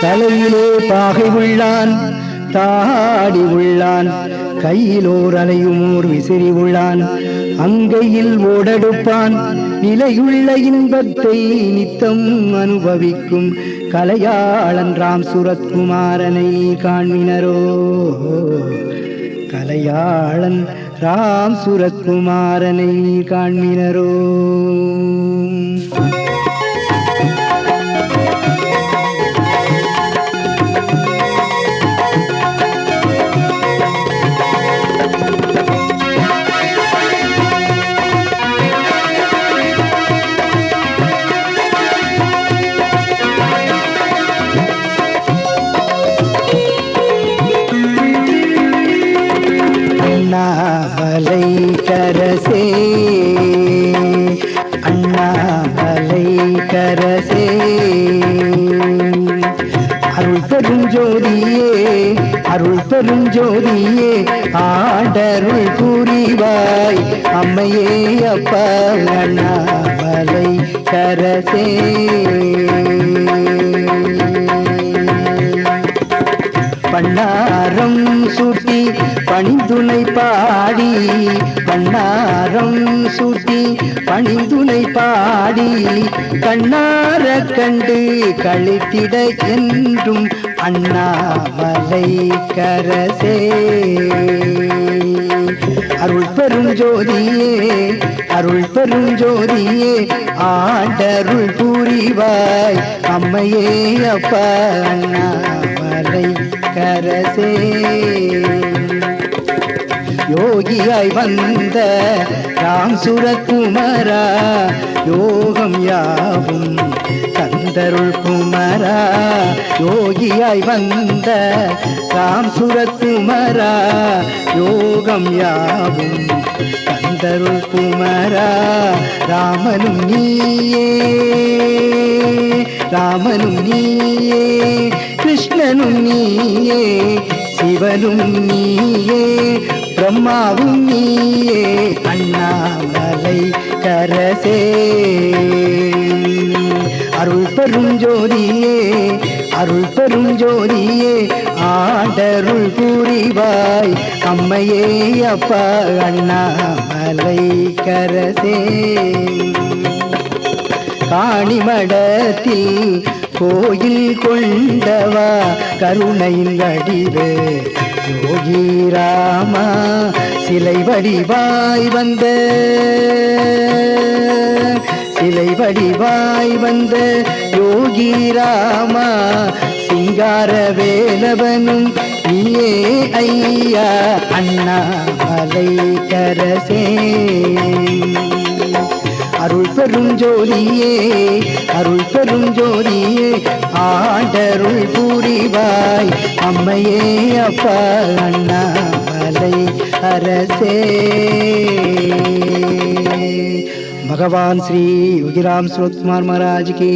தலையிலே பாகை உள்ளான் தாடி உள்ளான் கையிலோர் அலையுமோர் விசிறி உள்ளான். அங்கையில் ஓடெடுப்பான் நிலையுள்ள இன்பத்தை நித்தம் அனுபவிக்கும் கலையாளன் ராம் சுரத்குமாரனை காண்மினரோ. கலையாளன் ராம் சுரத்குமாரனை காண்மினரோ. அண்ணாமலை கரசே அண்ணாமலை கரசே அருள் பெருஞ்சோதியே அருள் பெருஞ்சோதியே ஆடருள் புரிவாய் அம்மையே அப்பா அண்ணாமலை கரசே பண்ணாரம் சூட்டி பணிந்துனை பாடி பண்ணாரம் சூட்டி பணிந்துனை பாடி கண்ணார கண்டு கழித்திட என்றும் அண்ணாமலை கரசே. அருள் பெரும் ஜோதியே அருள் பெரும் ஜோதியே ஆண்டருள் புரிவாய். அம்மையே அப்பா அண்ணாமலை கரசே யோகியாய் வந்த ராம் சுரகுமரா யோகம் யாவும் தந்தருள் குமரா. யோகியாய் வந்த ராம் சுரகுமரா யோகம் யாவும் தந்தருள் குமரா. ராமனும் நீயே ராமனும் நீயே கிருஷ்ணனும் நீயே சிவனும் நீயே பிரம்மாவும் நீயே அண்ணாமலை கரசே. அருள் பெரும் ஜோதியே அருள் பெரும் ஜோதியே ஆடருள் புரிவாய் அம்மையே அப்பா அண்ணாமலை கரசே. காணிமடத்தில் கோயில் கொண்டவா கருணையின் வடிவே யோகி ராமா சிலை வடிவாய் வந்த. சிலை வடிவாய் வந்த. யோகி ராமா சிங்கார வேலவனும் நீயே ஐயா அண்ணா மலை கரசே. அருள் பெரும் ஜோதியே அருள் பெரும் ஜோதியே ஆண்டருள் புரிவாய். அம்மையே அப்பா அண்ணாமலை அரசே. பகவான் ஸ்ரீ யோகிராம் சுரத்குமார் மகாராஜ் கி.